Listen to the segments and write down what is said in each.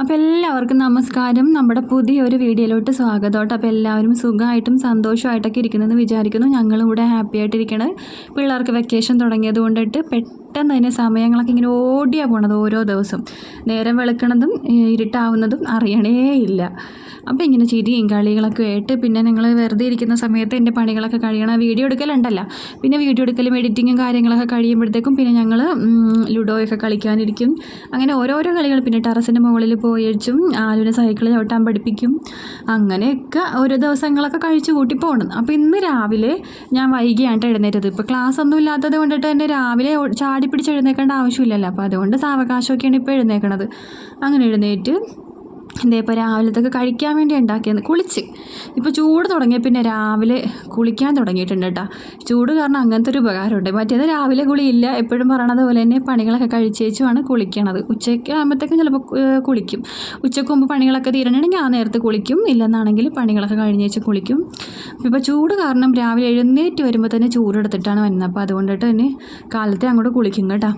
അപ്പോൾ എല്ലാവർക്കും നമസ്കാരം. നമ്മുടെ പുതിയൊരു വീഡിയോയിലോട്ട് സ്വാഗതം. കേട്ടോ അപ്പോൾ എല്ലാവരും സുഖമായിട്ടും സന്തോഷമായിട്ടൊക്കെ ഇരിക്കുന്നതെന്ന് വിചാരിക്കുന്നു. ഞങ്ങളും ഇവിടെ ഹാപ്പി ആയിട്ടിരിക്കണത് പിള്ളേർക്ക് വെക്കേഷൻ തുടങ്ങിയത് കൊണ്ടിട്ട് തന്നെ സമയങ്ങളൊക്കെ ഇങ്ങനെ ഓടിയാ പോണത് ഓരോ ദിവസം. നേരം വെളുക്കണതും ഇരുട്ടാവുന്നതും അറിയണേ ഇല്ല. അപ്പോൾ ഇങ്ങനെ ചിരിയും കളികളൊക്കെ ആയിട്ട് പിന്നെ ഞങ്ങൾ വെറുതെ ഇരിക്കുന്ന സമയത്ത് എന്റെ പണികളൊക്കെ കഴിയണം. വീഡിയോ എടുക്കലുണ്ടല്ല. പിന്നെ വീഡിയോ എടുക്കലും എഡിറ്റിങ്ങും കാര്യങ്ങളൊക്കെ കഴിയുമ്പോഴത്തേക്കും പിന്നെ ഞങ്ങൾ ലുഡോയൊക്കെ കളിക്കാനിരിക്കും. അങ്ങനെ ഓരോരോ കളികൾ പിന്നെ ടെറസിന്റെ മുകളിൽ പോയച്ചും ആലുവിനെ സൈക്കിളിൽ ചവിട്ടാൻ പഠിപ്പിക്കും. അങ്ങനെയൊക്കെ ഓരോ ദിവസങ്ങളൊക്കെ കഴിച്ചു കൂട്ടി പോകണം അപ്പോൾ ഇന്ന് രാവിലെ ഞാൻ വൈകിയാണ് എഴുന്നേറ്റത്. ഇപ്പോൾ ക്ലാസ് ഒന്നും ഇല്ലാത്തത് കൊണ്ടിട്ട് തന്നെ രാവിലെ ഓ- ചാടി പിടിച്ച് എഴുന്നേക്കേണ്ട ആവശ്യമില്ലല്ലോ. അപ്പോൾ അതുകൊണ്ട് സാവകാശമൊക്കെയാണ് ഇപ്പോൾ എഴുന്നേക്കണത്. അങ്ങനെ എഴുന്നേറ്റ് ഇതേ ഇപ്പോൾ രാവിലത്തേക്ക് കഴിക്കാൻ വേണ്ടി ഉണ്ടാക്കിയത് കുളിച്ച്. ഇപ്പോൾ ചൂട് തുടങ്ങിയ പിന്നെ രാവിലെ കുളിക്കാൻ തുടങ്ങിയിട്ടുണ്ട് കേട്ടോ. ചൂട് കാരണം അങ്ങനത്തെ ഒരു ഉപകാരമുണ്ട്. മറ്റേത് രാവിലെ കുളിയില്ല. എപ്പോഴും പറയണത് പോലെ തന്നെ പണികളൊക്കെ കഴിച്ചേച്ചുമാണ് കുളിക്കണത്. ഉച്ചയ്ക്ക് ആകുമ്പോഴത്തേക്കും ചിലപ്പോൾ കുളിക്കും. ഉച്ചയ്ക്ക് മുമ്പ് പണികളൊക്കെ തീരണമെങ്കിൽ ആ നേരത്തെ കുളിക്കും. ഇല്ലെന്നാണെങ്കിൽ പണികളൊക്കെ കഴിഞ്ഞേച്ച് കുളിക്കും. ഇപ്പോൾ ചൂട് കാരണം രാവിലെ എഴുന്നേറ്റ് വരുമ്പോൾ തന്നെ ചൂടെടുത്തിട്ടാണ് വരുന്നത്. അപ്പോൾ അതുകൊണ്ടിട്ട് തന്നെ കാലത്തെ അങ്ങോട്ട് കുളിക്കും കേട്ടോ.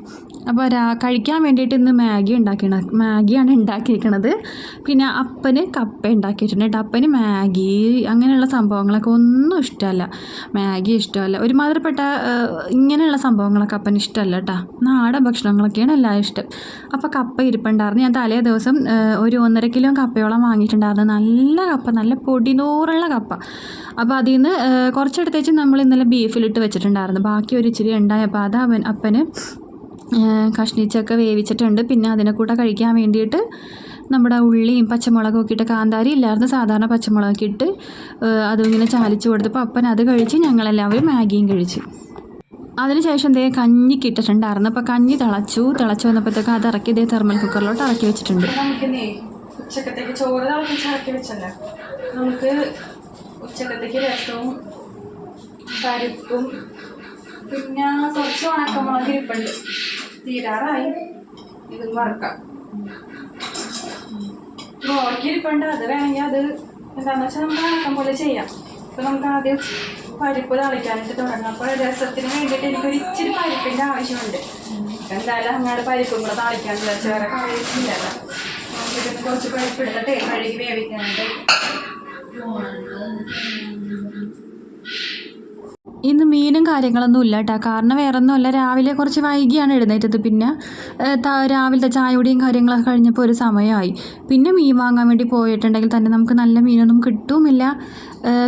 അപ്പോൾ കഴിക്കാൻ വേണ്ടിയിട്ട് ഇന്ന് മാഗി ഉണ്ടാക്കിയാണ് മാഗിയാണ് ഉണ്ടാക്കിയിരിക്കണത് പിന്നെ അപ്പന് കപ്പ ഉണ്ടാക്കിയിട്ടുണ്ട് കേട്ടോ. അപ്പന് മാഗി അങ്ങനെയുള്ള സംഭവങ്ങളൊക്കെ ഒന്നും ഇഷ്ടമല്ല. മാഗി ഇഷ്ടമല്ല. ഒരുമാതിരിപ്പെട്ട ഇങ്ങനെയുള്ള സംഭവങ്ങളൊക്കെ അപ്പന് ഇഷ്ടമല്ല കേട്ടോ. നാടൻ ഭക്ഷണങ്ങളൊക്കെയാണ് എല്ലാം ഇഷ്ടം. അപ്പോൾ കപ്പ ഇരിപ്പുണ്ടായിരുന്നു. ഞാൻ തലേ ദിവസം ഒരു ഒന്നര കിലോ കപ്പയോളം വാങ്ങിയിട്ടുണ്ടായിരുന്നു. നല്ല കപ്പ നല്ല പൊടിനൂറുള്ള കപ്പ. അപ്പോൾ അതിൽ നിന്ന് കുറച്ചെടുത്തേച്ച് നമ്മൾ ഇന്നലെ ബീഫിലിട്ട് വെച്ചിട്ടുണ്ടായിരുന്നു. ബാക്കി ഒരു ഇച്ചിരി ഉണ്ടായപ്പോൾ അത് അവൻ അപ്പന് കഷ്ണിച്ചൊക്കെ വേവിച്ചിട്ടുണ്ട്. പിന്നെ അതിനെ കൂടെ കഴിക്കാൻ വേണ്ടിയിട്ട് നമ്മുടെ ഉള്ളിയും പച്ചമുളകും ഒക്കെ ഇട്ട് കാന്താരി ഇല്ലായിരുന്നു. സാധാരണ പച്ചമുളകൊക്കെ ഇട്ട് അതിങ്ങനെ ചാലിച്ച് കൊടുത്തപ്പോൾ അപ്പൻ അത് കഴിച്ച് ഞങ്ങളെല്ലാവരും മാഗിയും കഴിച്ചു. അതിനുശേഷം ദേ കഞ്ഞിക്ക് ഇട്ടിട്ടുണ്ടായിരുന്നു അപ്പോൾ കഞ്ഞി തിളച്ചു. തിളച്ചു വന്നപ്പോഴത്തേക്ക് അത് ഇറക്കി ദേ തെർമൽ കുക്കറിലോട്ട് ഇറക്കി വെച്ചിട്ടുണ്ട്. നമുക്ക് പരിപ്പും പിന്നെ കുറച്ച് ഉണക്കമുളക് ഇരിപ്പുണ്ട്. തീരാറായി. ഇതും വറക്കാം. ഗോവയ്ക്ക് ഇരിപ്പുണ്ട്. അത് വേണമെങ്കിൽ അത് എന്താണെന്ന് വെച്ചാൽ നമുക്ക് അടക്കം പോലെ ചെയ്യാം. ഇപ്പം നമുക്ക് ആദ്യം പരിപ്പ് തളിക്കാനായിട്ട് തുടങ്ങാം. അപ്പോൾ രസത്തിന് വേണ്ടിയിട്ട് എനിക്കൊരു ഇച്ചിരി പരിപ്പിന്റെ ആവശ്യമുണ്ട്. എന്തായാലും അങ്ങോട്ട് പരിപ്പും കൂടെ തളിക്കാൻ വിചാരിച്ച വേറെ നമുക്ക് നമുക്കിതിന് കുറച്ച് പരിപ്പ് എടുത്തിട്ട് കഴുകി വേവിക്കാനായിട്ട്. ഇന്ന് മീനും കാര്യങ്ങളൊന്നും ഇല്ല കേട്ടോ കാരണം വേറെ ഒന്നുമല്ല രാവിലെ കുറച്ച് വൈകിയാണ് എഴുന്നേറ്റത്. പിന്നെ രാവിലത്തെ ചായയുടെയും കാര്യങ്ങളൊക്കെ കഴിഞ്ഞപ്പോൾ ഒരു സമയമായി. പിന്നെ മീൻ വാങ്ങാൻ വേണ്ടി പോയിട്ടുണ്ടെങ്കിൽ തന്നെ നമുക്ക് നല്ല മീനൊന്നും കിട്ടുമില്ല.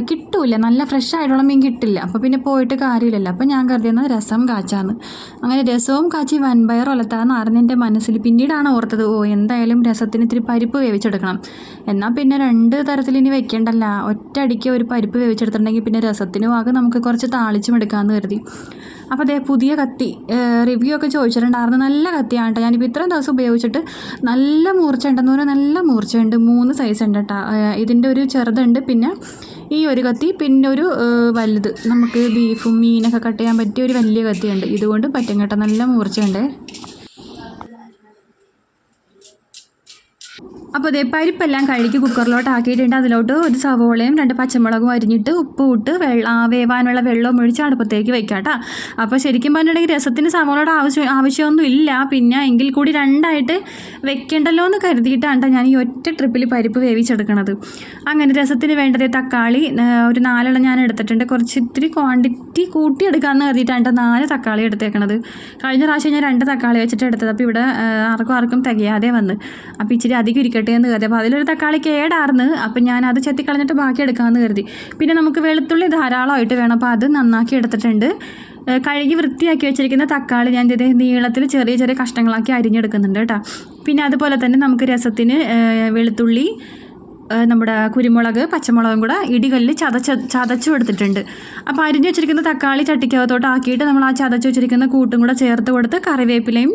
കിട്ടൂല നല്ല ഫ്രഷ് ആയിട്ടുള്ള മീൻ കിട്ടില്ല. അപ്പോൾ പിന്നെ പോയിട്ട് കാര്യമില്ലല്ലോ. അപ്പോൾ ഞാൻ കരുതിയെന്നത് രസം കാച്ചാന്ന്. അങ്ങനെ രസവും കാച്ചി വൻപയർ ഒലത്താന്നായിരുന്നു എന്റെ മനസ്സിൽ പിന്നീടാണ് ഓർത്തത് ഓ എന്തായാലും രസത്തിന് ഇത്തിരി പരിപ്പ് വേവിച്ചെടുക്കണം. എന്നാൽ പിന്നെ രണ്ട് തരത്തിൽ ഇനി വെക്കേണ്ടല്ല. ഒറ്റയടിക്ക് ഒരു പരിപ്പ് വേവിച്ചെടുത്തിട്ടുണ്ടെങ്കിൽ പിന്നെ രസത്തിന് വാക്ക് നമുക്ക് കുറച്ച് എടുക്കാമെന്ന് കരുതി. അപ്പോൾ അതേ പുതിയ കത്തി റിവ്യൂ ഒക്കെ ചോദിച്ചിട്ടുണ്ടായിരുന്നു. നല്ല കത്തിയാണ് കേട്ടോ ഞാനിപ്പോൾ ഇത്രയും ദിവസം ഉപയോഗിച്ചിട്ട് നല്ല മൂർച്ച ഉണ്ടെന്ന് പറഞ്ഞാൽ നല്ല മൂർച്ചയുണ്ട്. മൂന്ന് സൈസ് ഉണ്ട് കേട്ടോ ഇതിന്റെ ഒരു ചെറുതുണ്ട്. പിന്നെ ഈ ഒരു കത്തി പിന്നെ ഒരു വലുത്. നമുക്ക് ബീഫും മീനൊക്കെ കട്ട് ചെയ്യാൻ പറ്റിയ ഒരു വലിയ കത്തിയുണ്ട്. ഇതുകൊണ്ട് പറ്റും കേട്ടോ. നല്ല മൂർച്ചയുണ്ട്. അപ്പോൾ അതേ പരിപ്പെല്ലാം കഴുകി കുക്കറിലോട്ട് ആക്കിയിട്ടുണ്ട് അതിലോട്ട് ഒരു സവോളയും രണ്ട് പച്ചമുളകും അരിഞ്ഞിട്ട് ഉപ്പ് ഇട്ട് വെള്ളം വേവാനുള്ള വെള്ളവും ഒഴിച്ച് അടുപ്പത്തേക്ക് വെക്കാം കേട്ടോ അപ്പോൾ ശരിക്കും പറഞ്ഞിട്ടുണ്ടെങ്കിൽ രസത്തിന് സവോളയുടെ ആവശ്യം ആവശ്യമൊന്നും ഇല്ല. പിന്നെ എങ്കിൽ കൂടി രണ്ടായിട്ട് വെക്കേണ്ടല്ലോ എന്ന് കരുതിയിട്ടാണ് ട്ടോ ഞാൻ ഈ ഒറ്റ ട്രിപ്പിൽ പരിപ്പ് വേവിച്ചെടുക്കണത്. അങ്ങനെ രസത്തിന് വേണ്ടത് തക്കാളി ഒരു നാലെണ്ണം ഞാൻ എടുത്തിട്ടുണ്ട്. കുറച്ച് ഇത്തിരി ക്വാണ്ടിറ്റി കൂട്ടിയെടുക്കാമെന്ന് കരുതിയിട്ടാണ് ട്ടോ നാല് തക്കാളി എടുത്തേക്കണത്. കഴിഞ്ഞ പ്രാവശ്യം ഞാൻ രണ്ട് തക്കാളി വെച്ചിട്ട് എടുത്തത്. അപ്പോൾ ഇവിടെ ആർക്കും ആർക്കും തികയാതെ വന്ന്. അപ്പോൾ ഇച്ചിരി അധികം എന്ന് കരുതി. അപ്പോൾ അതിലൊരു തക്കാളി കേടാർന്ന്. അപ്പം ഞാൻ അത് ചെത്തിക്കളഞ്ഞിട്ട് ബാക്കി എടുക്കാമെന്ന് കരുതി. പിന്നെ നമുക്ക് വെളുത്തുള്ളി ധാരാളമായിട്ട് വേണം. അപ്പോൾ അത് നന്നാക്കി എടുത്തിട്ടുണ്ട്. കഴുകി വൃത്തിയാക്കി വെച്ചിരിക്കുന്ന തക്കാളി ഞാൻ ഇതേ നീളത്തിൽ ചെറിയ ചെറിയ കഷ്ണങ്ങളാക്കി അരിഞ്ഞെടുക്കുന്നുണ്ട് കേട്ടോ. പിന്നെ അതുപോലെ തന്നെ നമുക്ക് രസത്തിന് വെളുത്തുള്ളി നമ്മുടെ കുരുമുളക് പച്ചമുളകും കൂടെ ഇടികല്ലിൽ ചതച്ച ചതച്ചു എടുത്തിട്ടുണ്ട്. അപ്പോൾ അരിഞ്ഞു വെച്ചിരിക്കുന്ന തക്കാളി ചട്ടിക്കകത്തോട്ട് ആക്കിയിട്ട് നമ്മൾ ആ ചതച്ച് വെച്ചിരിക്കുന്ന കൂട്ടും കൂടെ ചേർത്ത് കൊടുത്ത് കറിവേപ്പിലയും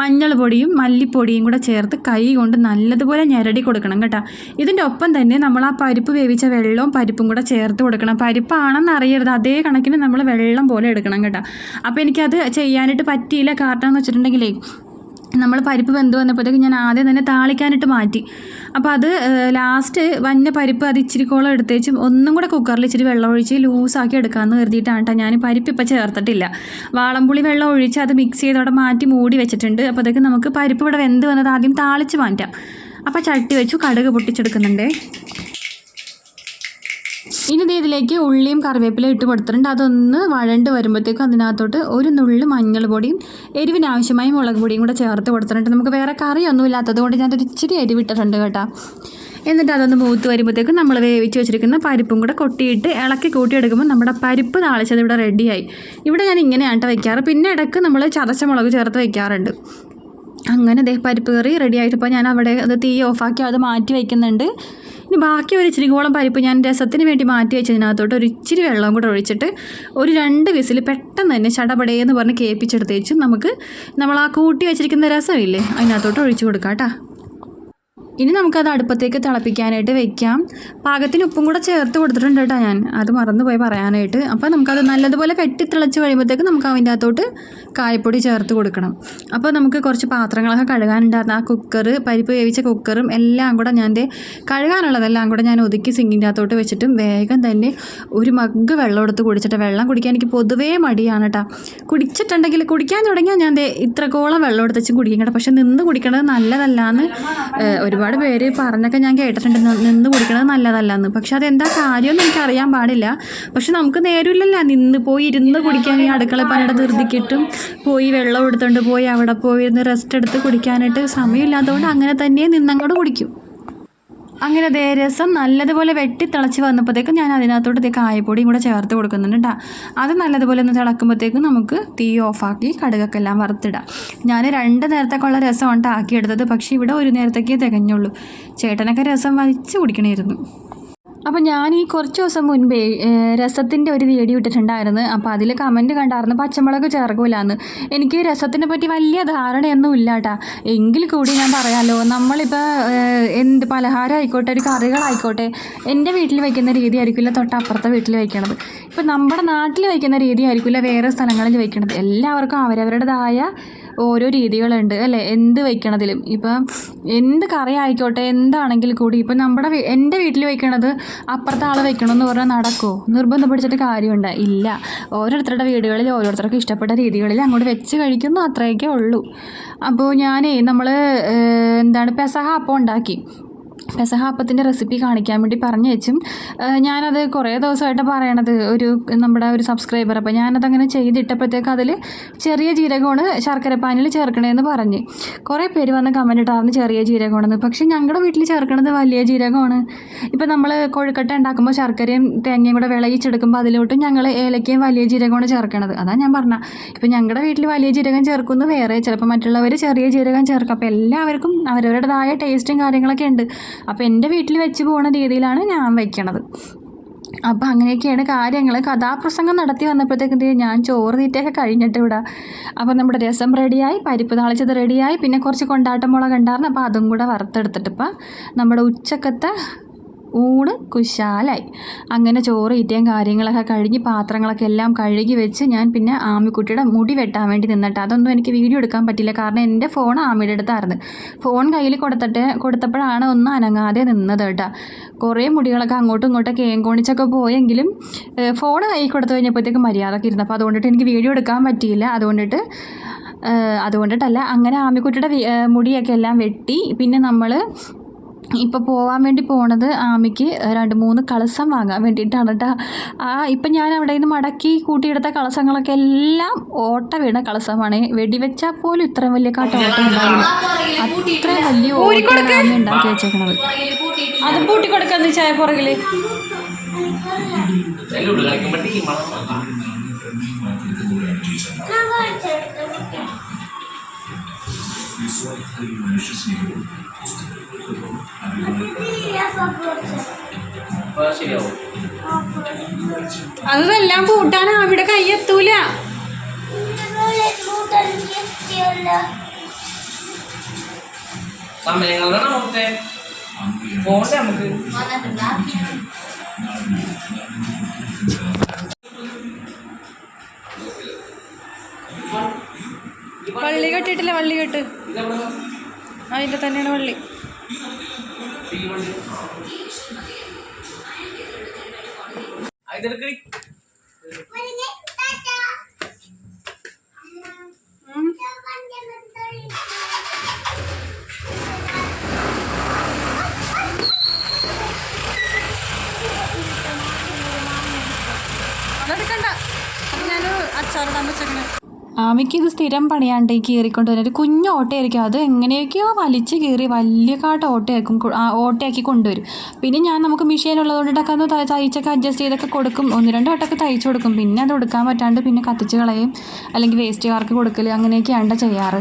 മഞ്ഞൾ പൊടിയും മല്ലിപ്പൊടിയും കൂടെ ചേർത്ത് കൈ കൊണ്ട് നല്ലതുപോലെ ഞെരടി കൊടുക്കണം കേട്ടോ. ഇതിന്റെ ഒപ്പം തന്നെ നമ്മൾ ആ പരിപ്പ് വേവിച്ച വെള്ളവും പരിപ്പും കൂടെ ചേർത്ത് കൊടുക്കണം. പരിപ്പാണെന്ന് അറിയരുത്. അതേ കണക്കിന് നമ്മൾ വെള്ളം പോലെ എടുക്കണം കേട്ടോ. അപ്പോൾ എനിക്കത് ചെയ്യാനായിട്ട് പറ്റിയില്ല. കാരണം എന്ന് വെച്ചിട്ടുണ്ടെങ്കിലേ നമ്മൾ പരിപ്പ് വെന്ത് വന്നപ്പോഴത്തേക്ക് ഞാൻ ആദ്യം തന്നെ താളിക്കാനിട്ട് മാറ്റി. അപ്പോൾ അത് ലാസ്റ്റ് വന്ന പരിപ്പ് അത് ഇച്ചിരി കോളം എടുത്തേച്ച് ഒന്നും കൂടെ കുക്കറിൽ ഇച്ചിരി വെള്ളം ഒഴിച്ച് ലൂസാക്കി എടുക്കാമെന്ന് കരുതിയിട്ടാണ് കേട്ടോ ഞാൻ പരിപ്പ് ഇപ്പോൾ ചേർത്തിട്ടില്ല. വാളംപുളി വെള്ളം ഒഴിച്ച് അത് മിക്സ് ചെയ്ത് അവിടെ മാറ്റി മൂടി വെച്ചിട്ടുണ്ട്. അപ്പോഴത്തേക്ക് നമുക്ക് പരിപ്പ് ഇവിടെ വെന്ത് വന്നത് ആദ്യം താളിച്ച് മാറ്റാം. അപ്പോൾ ചട്ടി വെച്ചു കടുക് പൊട്ടിച്ചെടുക്കുന്നുണ്ട്. ഇനി ഇതിലേക്ക് ഉള്ളിയും കറിവേപ്പിലയും ഇട്ട് കൊടുത്തിട്ടുണ്ട്. അതൊന്ന് വഴണ്ട് വരുമ്പോഴത്തേക്കും അതിനകത്തോട്ട് ഒരു നുള്ളി മഞ്ഞൾ പൊടിയും എരിവിന് ആവശ്യമായ മുളക് പൊടിയും കൂടെ ചേർത്ത് കൊടുത്തിട്ടുണ്ട്. നമുക്ക് വേറെ കറിയൊന്നും ഇല്ലാത്തത് കൊണ്ട് ഞാനൊരു ഇച്ചിരി എരിവിട്ടിട്ടുണ്ട് കേട്ടോ. എന്നിട്ട് അതൊന്ന് മൂത്ത് വരുമ്പോഴത്തേക്കും നമ്മൾ വേവിച്ച് വെച്ചിരിക്കുന്ന പരിപ്പും കൂടെ കൊട്ടിയിട്ട് ഇളക്കി കൂട്ടിയെടുക്കുമ്പോൾ നമ്മുടെ പരിപ്പ് താളിച്ചത് ഇവിടെ റെഡിയായി. ഇവിടെ ഞാൻ ഇങ്ങനെയാണ് കേട്ടോ വയ്ക്കാറ് പിന്നെ ഇടയ്ക്ക് നമ്മൾ ചതച്ച മുളക് ചേർത്ത് വയ്ക്കാറുണ്ട് അങ്ങനെ ദേ പരിപ്പ് കറി റെഡി ആയിട്ടിപ്പോൾ ഞാൻ അവിടെ അത് തീ ഓഫാക്കി അത് മാറ്റി വയ്ക്കുന്നുണ്ട് ഇനി ബാക്കി ഒരു ഇച്ചിരി കോളം പരിപ്പ് ഞാൻ രസത്തിന് വേണ്ടി മാറ്റി വെച്ചതിനകത്തോട്ട് ഒരു ഇച്ചിരി വെള്ളം കൂടെ ഒഴിച്ചിട്ട് ഒരു രണ്ട് വിസിൽ പെട്ടെന്ന് തന്നെ ചടപടയെന്ന് പറഞ്ഞ് കേൾപ്പിച്ചെടുത്തേച്ച് നമുക്ക് നമ്മൾ ആ കൂട്ടി വെച്ചിരിക്കുന്ന രസമില്ലേ? അതിനകത്തോട്ട് ഒഴിച്ചു കൊടുക്കാം കേട്ടോ. ഇനി നമുക്കത് അടുപ്പത്തേക്ക് തിളപ്പിക്കാനായിട്ട് വെക്കാം. പാകത്തിന് ഉപ്പും കൂടെ ചേർത്ത് കൊടുത്തിട്ടുണ്ട് കേട്ടോ ഞാൻ. അത് മറന്നുപോയി പറയാനായിട്ട്. അപ്പോൾ നമുക്കത് നല്ലതുപോലെ വെട്ടി തിളച്ച് കഴിയുമ്പോഴത്തേക്ക് നമുക്ക് അതിന്റെ അകത്തോട്ട് കായപ്പൊടി ചേർത്ത് കൊടുക്കണം. അപ്പോൾ നമുക്ക് കുറച്ച് പാത്രങ്ങളൊക്കെ കഴുകാനുണ്ടായിരുന്ന ആ കുക്കർ പരിപ്പ് വേവിച്ച കുക്കറും എല്ലാം കൂടെ ഞാൻ കഴുകാനുള്ളതെല്ലാം കൂടെ ഞാൻ ഒതുക്കി സിങ്കിന്റെ അകത്തോട്ട് വെച്ചിട്ടും വേഗം തന്നെ ഒരു മഗ്ഗ് വെള്ളം എടുത്ത് കുടിച്ചിട്ട് വെള്ളം കുടിക്കാൻ എനിക്ക് പൊതുവേ മടിയാണ് കേട്ടോ കുടിച്ചിട്ടുണ്ടെങ്കിൽ കുടിക്കാൻ തുടങ്ങിയാൽ ഞാൻ ഇത്രക്കോളം വെള്ളം എടുത്ത് കുടിക്കും കേട്ടോ. പക്ഷെ നിന്ന് കുടിക്കേണ്ടത് നല്ലതല്ലാന്ന് ഏഹ് ഒരുപാട് പേര് പറഞ്ഞൊക്കെ ഞാൻ കേട്ടിട്ടുണ്ട്. നിന്ന് കുടിക്കണത് നല്ലതല്ലെന്ന്. പക്ഷെ അതെന്താ കാര്യമെന്ന് എനിക്ക് അറിയാൻ പാടില്ല. പക്ഷെ നമുക്ക് നേരമില്ലല്ലോ. നിന്ന് പോയി ഇരുന്ന് കുടിക്കാൻ ഈ അടുക്കള പണിയുടെ ധൃതിക്കിട്ടും പോയി വെള്ളം എടുത്തുകൊണ്ട് പോയി അവിടെ പോയി ഇരുന്ന് റെസ്റ്റ് എടുത്ത് കുടിക്കാനായിട്ട് സമയമില്ലാത്തതുകൊണ്ട് അങ്ങനെ തന്നെ നിന്നങ്ങോട്ട് കുടിക്കും. അങ്ങനെ ദേ രസം നല്ലതുപോലെ വെട്ടി തിളച്ച് വന്നപ്പോഴത്തേക്കും ഞാൻ അതിനകത്തോട്ട് ദേ കായപ്പൊടിയും കൂടെ ചേർത്ത് കൊടുക്കുന്നുണ്ട് കേട്ടോ അത് നല്ലതുപോലെ ഒന്ന് തിളക്കുമ്പോഴത്തേക്കും നമുക്ക് തീ ഓഫാക്കി കടുകൊക്കെ എല്ലാം വറുത്തിടാം. ഞാൻ രണ്ട് നേരത്തേക്കുള്ള രസം ട്ടോ ആക്കിയെടുത്തത് പക്ഷേ ഇവിടെ ഒരു നേരത്തേക്കേ തികഞ്ഞുള്ളൂ. ചേട്ടനൊക്കെ രസം വലിച്ച് കുടിക്കണമായിരുന്നു അപ്പോൾ ഞാൻ ഈ കുറച്ച് ദിവസം മുൻപേ രസത്തിന്റെ ഒരു വീഡിയോ ഇട്ടിട്ടുണ്ടായിരുന്നു. അപ്പോൾ അതിൽ കമന്റ് കണ്ടായിരുന്നു പച്ചമുളക് ചേർക്കൂലെന്ന്. എനിക്ക് രസത്തിനെ പറ്റി വലിയ ധാരണയൊന്നും ഇല്ല കേട്ടാ എങ്കിൽ കൂടി ഞാൻ പറയാമല്ലോ നമ്മളിപ്പോൾ എന്ത് പലഹാരം ആയിക്കോട്ടെ ഒരു കറികളായിക്കോട്ടെ എന്റെ വീട്ടിൽ വയ്ക്കുന്ന രീതി ആയിരിക്കില്ല തൊട്ടപ്പുറത്തെ വീട്ടിൽ വയ്ക്കണത് ഇപ്പം നമ്മുടെ നാട്ടിൽ വയ്ക്കുന്ന രീതി ആയിരിക്കില്ല വേറെ സ്ഥലങ്ങളിൽ വയ്ക്കണത് എല്ലാവർക്കും അവരവരുടേതായ ഓരോ രീതികളുണ്ട് അല്ലേ? എന്ത് വയ്ക്കണതിലും. ഇപ്പം എന്ത് കറി ആയിക്കോട്ടെ എന്താണെങ്കിൽ കൂടി ഇപ്പം നമ്മുടെ എന്റെ വീട്ടിൽ വയ്ക്കണത് അപ്പുറത്തെ ആൾ വെക്കണമെന്ന് പറഞ്ഞാൽ നടക്കുമോ നിർബന്ധം പിടിച്ചിട്ട് കാര്യമുണ്ട്. ഇല്ല. ഓരോരുത്തരുടെ വീടുകളിൽ ഓരോരുത്തർക്കും ഇഷ്ടപ്പെട്ട രീതികളിൽ അങ്ങോട്ട് വെച്ച് കഴിക്കുന്നു അത്രയൊക്കെ ഉള്ളൂ. അപ്പോൾ ഞാനേ നമ്മൾ എന്താണ് പെസഹ അപ്പം ഉണ്ടാക്കി. പെസഹ അപ്പത്തിന്റെ റെസിപ്പി കാണിക്കാൻ വേണ്ടി പറഞ്ഞു വെച്ചും ഞാനത് കുറേ ദിവസമായിട്ട് പറയണത് ഒരു നമ്മുടെ ഒരു സബ്സ്ക്രൈബർ. അപ്പോൾ ഞാനതങ്ങനെ ചെയ്തിട്ടപ്പോഴത്തേക്ക് അതിൽ ചെറിയ ജീരകമാണ് ശർക്കരപ്പാനിൽ ചേർക്കണമെന്ന് പറഞ്ഞ്. കുറേ പേര് വന്ന് കമന്റ് ഇട്ടാർന്ന് ചെറിയ ജീരകമാണെന്ന്. പക്ഷേ ഞങ്ങളുടെ വീട്ടിൽ ചേർക്കണത് വലിയ ജീരകമാണ്. ഇപ്പം നമ്മൾ കൊഴുക്കട്ട ഉണ്ടാക്കുമ്പോൾ ശർക്കരയും തേങ്ങയും കൂടെ വിളയിച്ചെടുക്കുമ്പോൾ അതിലോട്ട് ഞങ്ങൾ ഏലക്കയും വലിയ ജീരകമാണ് ചേർക്കണത്. അതാണ് ഞാൻ പറഞ്ഞ. ഇപ്പം ഞങ്ങളുടെ വീട്ടിൽ വലിയ ജീരകം ചേർക്കുന്നു വേറെ. ചിലപ്പോൾ മറ്റുള്ളവർ ചെറിയ ജീരകം ചേർക്കും. അപ്പോൾ എല്ലാവർക്കും അവരവരുടേതായ ടേസ്റ്റും കാര്യങ്ങളൊക്കെ ഉണ്ട്. അപ്പോൾ എന്റെ വീട്ടിൽ വെച്ച് പോകുന്ന രീതിയിലാണ് ഞാൻ വയ്ക്കണത് അപ്പോൾ അങ്ങനെയൊക്കെയാണ് കാര്യങ്ങൾ കഥാപ്രസംഗം നടത്തി വന്നപ്പോഴത്തേക്കും ഞാൻ ചോറ് തീറ്റയൊക്കെ കഴിഞ്ഞിട്ട് ഇവിടെ അപ്പോൾ നമ്മുടെ രസം റെഡിയായി പരിപ്പ് താളിച്ചത് റെഡിയായി പിന്നെ കുറച്ച് കൊണ്ടാട്ടം മുളക് ഉണ്ടായിരുന്നു അപ്പോൾ അതും കൂടെ വറുത്തെടുത്തിട്ട് ഇപ്പം നമ്മുടെ ഉച്ചക്കത്തെ ഊണ് കുശാലായി. അങ്ങനെ ചോറ് ഈറ്റയും കാര്യങ്ങളൊക്കെ കഴുകി പാത്രങ്ങളൊക്കെ എല്ലാം കഴുകി വെച്ച് ഞാൻ പിന്നെ ആമിക്കുട്ടിയുടെ മുടി വെട്ടാൻ വേണ്ടി നിന്നിട്ട് അതൊന്നും എനിക്ക് വീഡിയോ എടുക്കാൻ പറ്റില്ല. കാരണം എന്റെ ഫോൺ ആമിയുടെ അടുത്തായിരുന്നു. ഫോൺ കയ്യിൽ കൊടുത്തിട്ട് കൊടുത്തപ്പോഴാണ് ഒന്നും അനങ്ങാതെ നിന്നത് കേട്ടോ. കുറേ മുടികളൊക്കെ അങ്ങോട്ടും ഇങ്ങോട്ടൊക്കെ ഏങ്കോണിച്ചൊക്കെ പോയെങ്കിലും ഫോൺ കയ്യിൽ കൊടുത്തു കഴിഞ്ഞപ്പോഴത്തേക്ക് മര്യാദയ്ക്ക് ഇരുന്നു അപ്പോൾ അതുകൊണ്ടിട്ട് എനിക്ക് വീഡിയോ എടുക്കാൻ പറ്റിയില്ല. അതുകൊണ്ടിട്ട് അതുകൊണ്ടിട്ടല്ല അങ്ങനെ ആമിക്കുട്ടിയുടെ മുടിയൊക്കെ എല്ലാം വെട്ടി. പിന്നെ നമ്മൾ ഇപ്പോൾ പോകാൻ വേണ്ടി പോണത് ആമിക്ക് രണ്ട് മൂന്ന് കളസം വാങ്ങാൻ വേണ്ടിയിട്ടാണ് കേട്ടോ ആ ഇപ്പം ഞാൻ അവിടെ നിന്ന് മടക്കി കൂട്ടിയെടുത്ത കളസങ്ങളൊക്കെ എല്ലാം ഓട്ട വീണ കളസമാണ്. വെടിവെച്ചാൽ പോലും ഇത്രയും വലിയ കാട്ട ഓട്ടം ഉണ്ടാവില്ല. അത്രയും വലിയ ഓട്ടമാണ് ആമി ഉണ്ടാക്കി വെച്ചേക്കണത്. അത് പൂട്ടി കൊടുക്കാന്ന് ചായ ടീമാണ് അപ്പോൾ ശരിയാവും അതെല്ലാം കൂട്ടാൻ അവിടെ കൈ എത്തൂല. സമയങ്ങളുടെ നമുക്ക് പോണ്ടേ നമുക്ക്? വള്ളി കെട്ടിട്ടില്ല വള്ളി കെട്ട്. അതിന്റെ തന്നെയാണ് വള്ളി. തീവണ്ടി ഇതെടുക്കണി അതെടുക്കണ്ട. അപ്പം ഞാനൊരു അച്ചാറിടാൻ വെച്ചേക്കണേ. ഇത് സ്ഥിരം പണിയാണ്ട് ഈ കീറിക്കൊണ്ട് വരുന്നത് ഒരു കുഞ്ഞു ഓട്ടയായിരിക്കും. അത് എങ്ങനെയൊക്കെയോ വലിച്ച് കീറി വലിയ കാട്ട് ഓട്ടയാക്കും ഓട്ടയാക്കി കൊണ്ടുവരും. പിന്നെ ഞാൻ നമുക്ക് മെഷീൻ ഉള്ളതുകൊണ്ടിട്ടൊക്കെ ഒന്ന് തയ്ച്ചൊക്കെ അഡ്ജസ്റ്റ് ചെയ്തൊക്കെ കൊടുക്കും. ഒന്ന് രണ്ട് വട്ടമൊക്കെ തയ്ച്ചു കൊടുക്കും. പിന്നെ അത് കൊടുക്കാൻ പറ്റാണ്ട് പിന്നെ കത്തിച്ച് കളയും. അല്ലെങ്കിൽ വേസ്റ്റ് വേസ്റ്റുകാർക്ക് കൊടുക്കൽ അങ്ങനെയൊക്കെയാണ് ചെയ്യാറ്.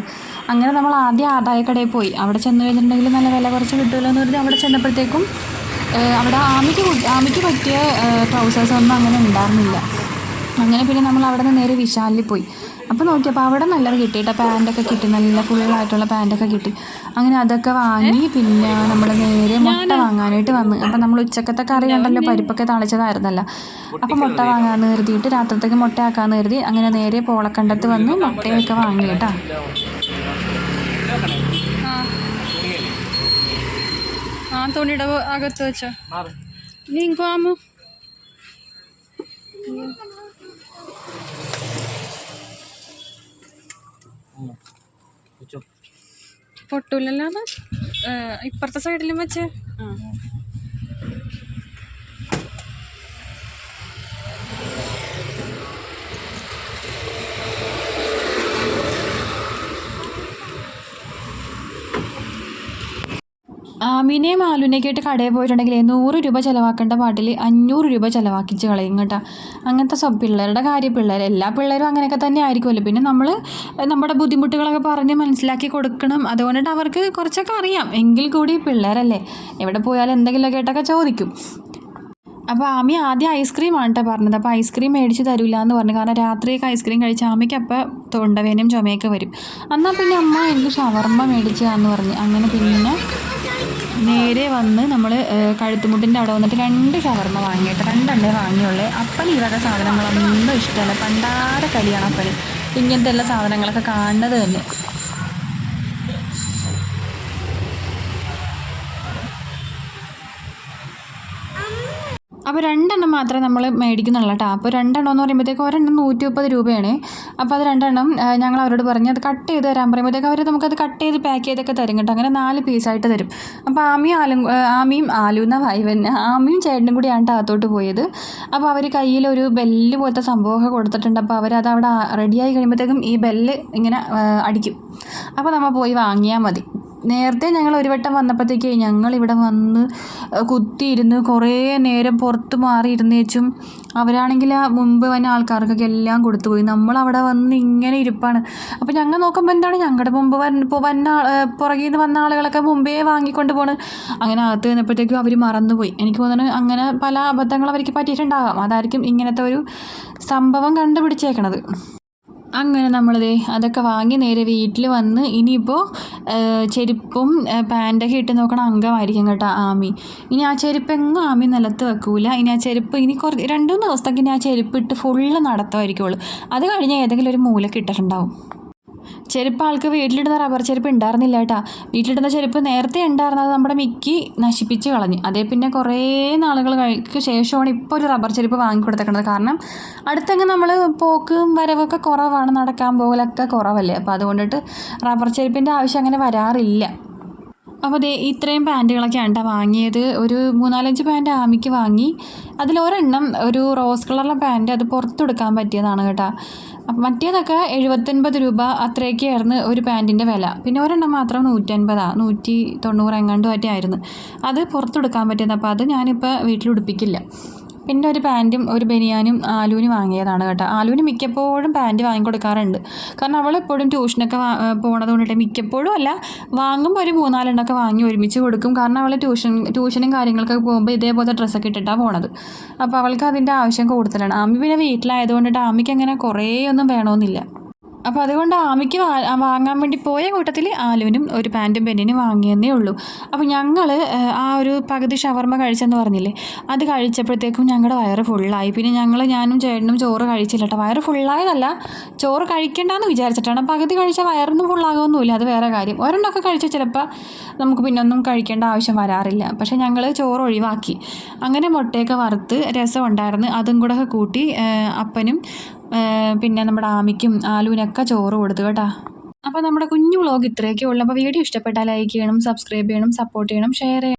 അങ്ങനെ നമ്മൾ ആദ്യം ആദായ കടയിൽ പോയി. അവിടെ ചെന്ന് കഴിഞ്ഞിട്ടുണ്ടെങ്കിൽ നല്ല വില കുറച്ച് കിട്ടുമല്ലോ എന്ന് പറഞ്ഞ് അവിടെ ചെന്നപ്പോഴത്തേക്കും അവിടെ ആമിക്ക് ആമിക്ക് പറ്റിയ ട്രൗസേഴ്സ് ഒന്നും അങ്ങനെ ഉണ്ടായിരുന്നില്ല. അങ്ങനെ പിന്നെ നമ്മൾ അവിടെ നിന്ന് നേരെ വിശാലിൽ പോയി. അപ്പോൾ നോക്കിയപ്പോൾ അവിടെ നല്ലത് കിട്ടി കേട്ടോ പാന്റൊക്കെ കിട്ടി. നല്ല ഫുള്ളായിട്ടുള്ള പാന്റൊക്കെ കിട്ടി. അങ്ങനെ അതൊക്കെ വാങ്ങി പിന്നെ നമ്മൾ നേരെ മുട്ട വാങ്ങാനായിട്ട് വന്ന്. അപ്പം നമ്മൾ ഉച്ചക്കത്തെ കറി കണ്ടല്ലോ പരിപ്പൊക്കെ തളിച്ചതായിരുന്നല്ലോ. അപ്പം മുട്ട വാങ്ങാമെന്ന് കരുതിയിട്ട് രാത്രിത്തേക്ക് മുട്ട ആക്കാമെന്ന് കരുതി അങ്ങനെ നേരെ പോളക്കണ്ടത്ത് വന്ന് മുട്ടയൊക്കെ വാങ്ങി കേട്ടോ. ആ. തുണിയുടെ അകത്ത് വെച്ചോ. നീ ഇങ്ങോ അത് ഏ, ഇപ്പുറത്തെ സൈഡിലും വെച്ച്. ആമിനെയും ആലുവിനെയൊക്കെ ആയിട്ട് കടയിൽ പോയിട്ടുണ്ടെങ്കിൽ നൂറ് രൂപ ചിലവാക്കേണ്ട പാട്ടിൽ അഞ്ഞൂറ് രൂപ ചിലവാക്കിച്ച് കളയും കേട്ടോ. അങ്ങനത്തെ സ്വ പിള്ളേരുടെ കാര്യം പിള്ളേർ എല്ലാ പിള്ളേരും അങ്ങനെയൊക്കെ തന്നെ ആയിരിക്കുമല്ലോ. പിന്നെ നമ്മൾ നമ്മുടെ ബുദ്ധിമുട്ടുകളൊക്കെ പറഞ്ഞ് മനസ്സിലാക്കി കൊടുക്കണം. അതുകൊണ്ടിട്ട് അവർക്ക് കുറച്ചൊക്കെ അറിയാം. എങ്കിൽ കൂടി പിള്ളേരല്ലേ എവിടെ പോയാലും എന്തെങ്കിലുമൊക്കെ ആയിട്ടൊക്കെ ചോദിക്കും. അപ്പോൾ ആമി ആദ്യം ഐസ്ക്രീമാണ് കേട്ടോ പറഞ്ഞത്. അപ്പോൾ ഐസ്ക്രീം മേടിച്ച് തരില്ല എന്ന് പറഞ്ഞു. കാരണം രാത്രിയൊക്കെ ഐസ്ക്രീം കഴിച്ച ആമിക്ക് അപ്പോൾ തൊണ്ടവേനയും ചുമയൊക്കെ വരും. എന്നാൽ പിന്നെ അമ്മ എനിക്ക് ഷവർമ്മ മേടിച്ചതാന്ന് പറഞ്ഞു. അങ്ങനെ പിന്നെ നേരെ വന്ന് നമ്മൾ കഴുത്തുമുട്ടിന്റെ അവിടെ വന്നിട്ട് രണ്ട് ഷവർമ്മ വാങ്ങിയിട്ട് രണ്ടെണ്ണേ വാങ്ങിയുള്ളേ. അപ്പം വക സാധനങ്ങളൊന്നും ഇഷ്ടമല്ല. പണ്ടാര കലിയാണ് അപ്പം ഇങ്ങനത്തെ എല്ലാ സാധനങ്ങളൊക്കെ കാണുന്നത് തന്നെ. അപ്പോൾ രണ്ടെണ്ണം മാത്രമേ നമ്മൾ മേടിക്കുന്നുള്ളൂ കേട്ടോ. അപ്പോൾ രണ്ടെണ്ണം എന്ന് പറയുമ്പോഴത്തേക്ക് ഒരെണ്ണം നൂറ്റി മുപ്പത് രൂപയാണ്. അപ്പോൾ അത് രണ്ടെണ്ണം ഞങ്ങൾ അവരോട് പറഞ്ഞ് അത് കട്ട് ചെയ്ത് തരാൻ പറയുമ്പോഴത്തേക്ക് അവർ നമുക്കത് കട്ട് ചെയ്ത് പാക്ക് ചെയ്തൊക്കെ തരും കേട്ടോ. അങ്ങനെ നാല് പീസായിട്ട് തരും. അപ്പോൾ ആമിയും ആലും ആമിയും ആലു എന്ന വൈവൻ ആമിയും ചേട്ടനും കൂടിയാണ് ട്ടോ അകത്തോട്ട് പോയത്. അപ്പോൾ അവർ കയ്യിൽ ഒരു ബെല്ല് പോലത്തെ സംഭവമൊക്കെ കൊടുത്തിട്ടുണ്ട്. അപ്പോൾ അവരത് അവിടെ റെഡിയായി കഴിയുമ്പോഴത്തേക്കും ഈ ബെല്ല് ഇങ്ങനെ അടിക്കും. അപ്പോൾ നമ്മൾ പോയി വാങ്ങിയാൽ മതി. നേരത്തെ ഞങ്ങൾ ഒരു വട്ടം വന്നപ്പോഴത്തേക്ക് ഞങ്ങൾ ഇവിടെ വന്ന് കുത്തിയിരുന്ന് കുറേ നേരം പുറത്ത് മാറിയിരുന്നേച്ചും അവരാണെങ്കിൽ ആ മുമ്പ് വന്ന ആൾക്കാർക്കൊക്കെ എല്ലാം കൊടുത്തു പോയി. നമ്മൾ അവിടെ വന്ന് ഇങ്ങനെ ഇരിപ്പാണ്. അപ്പോൾ ഞങ്ങൾ നോക്കുമ്പോൾ എന്താണ്? ഞങ്ങളുടെ മുമ്പ് വന്ന് വന്ന പുറകിൽ നിന്ന് വന്ന ആളുകളൊക്കെ മുമ്പേ വാങ്ങിക്കൊണ്ട് പോണ്. അങ്ങനെ അകത്ത് നിന്നപ്പോഴത്തേക്കും അവർ മറന്നുപോയി. എനിക്ക് തോന്നുന്നു അങ്ങനെ പല അബദ്ധങ്ങൾ അവർക്ക് പറ്റിയിട്ടുണ്ടാകാം അതായിരിക്കും ഇങ്ങനത്തെ ഒരു സംഭവം കണ്ടുപിടിച്ചേക്കണത്. അങ്ങനെ നമ്മളിതേ അതൊക്കെ വാങ്ങി നേരെ വീട്ടിൽ വന്ന് ഇനിയിപ്പോൾ ചെരുപ്പും പാന്റൊക്കെ ഇട്ട് നോക്കണ അംഗമായിരിക്കും കേട്ടോ ആമി. ഇനി ആ ചെരുപ്പ് എങ്ങും ആമി നിലത്ത് വെക്കൂല. ഇനി ആ ചെരുപ്പ് ഇനി കുറച്ച് രണ്ട് മൂന്ന് ദിവസത്തേക്ക് ഇനി ആ ചെരുപ്പ് ഇട്ട് ഫുള്ള് നടത്തുമായിരിക്കുള്ളൂ. അത് കഴിഞ്ഞ് ഏതെങ്കിലും ഒരു മൂലക്ക് ഇട്ടിട്ടുണ്ടാവും. ചെരുപ്പ് ആൾക്ക് വീട്ടിലിടുന്ന റബ്ബർ ചെരുപ്പ് ഉണ്ടായിരുന്നില്ല കേട്ടാ. വീട്ടിലിടുന്ന ചെരുപ്പ് നേരത്തെ ഉണ്ടായിരുന്നത് നമ്മുടെ മിക്കി നശിപ്പിച്ച് കളഞ്ഞു. അതേ പിന്നെ കുറേ നാളുകൾ കഴിക്കു ശേഷമാണ് ഇപ്പോൾ ഒരു റബ്ബർ ചെരുപ്പ് വാങ്ങിക്കൊടുത്തേക്കുന്നത് കാരണം അടുത്തങ്ങ് നമ്മൾ പോക്കും വരവൊക്കെ കുറവാണ്. നടക്കാൻ പോകലൊക്കെ കുറവല്ലേ. അപ്പോൾ അതുകൊണ്ടിട്ട് റബ്ബർ ചെരുപ്പിന്റെ ആവശ്യം അങ്ങനെ വരാറില്ല. അപ്പോൾ ദേ ഇത്രയും പാന്റുകളൊക്കെയാണ് കേട്ടോ വാങ്ങിയത്. ഒരു മൂന്നാലഞ്ച് പാന്റ് ആമിക്ക് വാങ്ങി. അതിലൊരെണ്ണം ഒരു റോസ് കളറിലെ പാന്റ് അത് പുറത്തെടുക്കാൻ പറ്റിയതാണ് കേട്ടോ. മറ്റേതൊക്കെ എഴുപത്തൊൻപത് രൂപ അത്രയൊക്കെയായിരുന്നു ഒരു പാന്റിന്റെ വില. പിന്നെ ഒരെണ്ണം മാത്രം നൂറ്റൻപതാണ് നൂറ്റി തൊണ്ണൂറ് എങ്ങാണ്ടും മറ്റേ ആയിരുന്നു അത് പുറത്തെടുക്കാൻ പറ്റിയത് അപ്പോൾ അത് ഞാനിപ്പോൾ വീട്ടിൽ ഉടുപ്പിക്കില്ല. പിന്നെ ഒരു പാന്റും ഒരു ബനിയാനും ആലുവിന് വാങ്ങിയതാണ് കേട്ടോ. ആലുവിന് മിക്കപ്പോഴും പാന്റ് വാങ്ങിക്കൊടുക്കാറുണ്ട്. കാരണം അവൾ എപ്പോഴും ട്യൂഷനൊക്കെ വാ പോണത് കൊണ്ടിട്ട് മിക്കപ്പോഴും അല്ല വാങ്ങുമ്പോൾ ഒരു മൂന്നാലെണ്ണമൊക്കെ വാങ്ങി ഒരുമിച്ച് കൊടുക്കും. കാരണം അവൾ ട്യൂഷൻ ട്യൂഷനും കാര്യങ്ങളൊക്കെ പോകുമ്പോൾ ഇതേപോലത്തെ ഡ്രസ്സൊക്കെ ഇട്ടിട്ടാണ് പോണത്. അപ്പോൾ അവൾക്ക് അതിന്റെ ആവശ്യം കൂടുതലാണ്. ആമി പിന്നെ വീട്ടിലായതുകൊണ്ടിട്ട് ആമിക്ക് അങ്ങനെ കുറേ ഒന്നും വേണമെന്നില്ല അപ്പോൾ അതുകൊണ്ട് ആമിക്ക് വാങ്ങാൻ വേണ്ടി പോയ കൂട്ടത്തിൽ ആലുവിനും ഒരു പാന്റും പെന്നിനും വാങ്ങിയെന്നേ ഉള്ളൂ. അപ്പോൾ ഞങ്ങൾ ആ ഒരു പകുതി ഷവർമ്മ കഴിച്ചെന്ന് പറഞ്ഞില്ലേ അത് കഴിച്ചപ്പോഴത്തേക്കും ഞങ്ങളുടെ വയറ് ഫുള്ളായി. പിന്നെ ഞങ്ങൾ ഞാനും ചേട്ടനും ചോറ് കഴിച്ചില്ല കേട്ടോ വയറ് ഫുള്ളായതല്ല ചോറ് കഴിക്കണ്ടെന്ന് വിചാരിച്ചിട്ടാണ്. പകുതി കഴിച്ചാൽ വയറൊന്നും ഫുള്ളാകുമൊന്നുമില്ല അത് വേറെ കാര്യം. ഒരെണ്ണമൊക്കെ കഴിച്ചാൽ ചിലപ്പോൾ നമുക്ക് പിന്നെ ഒന്നും കഴിക്കേണ്ട ആവശ്യം വരാറില്ല. പക്ഷേ ഞങ്ങൾ ചോറ് ഒഴിവാക്കി. അങ്ങനെ മുട്ടയൊക്കെ വറുത്ത് രസം ഉണ്ടായിരുന്നു അതും കൂടെ കൂട്ടി അപ്പനും പിന്നെ നമ്മുടെ ആമിക്കും ആലുവിനൊക്കെ ചോറ് കൊടുത്തു കേട്ടോ. അപ്പോൾ നമ്മുടെ കുഞ്ഞു വ്ളോഗ് ഇത്രയൊക്കെ ഉള്ളൂ. അപ്പോൾ വീഡിയോ ഇഷ്ടപ്പെട്ടാൽ ലൈക്ക് ചെയ്യണം സബ്സ്ക്രൈബ് ചെയ്യണം സപ്പോർട്ട് ചെയ്യണം ഷെയർ ചെയ്യണം.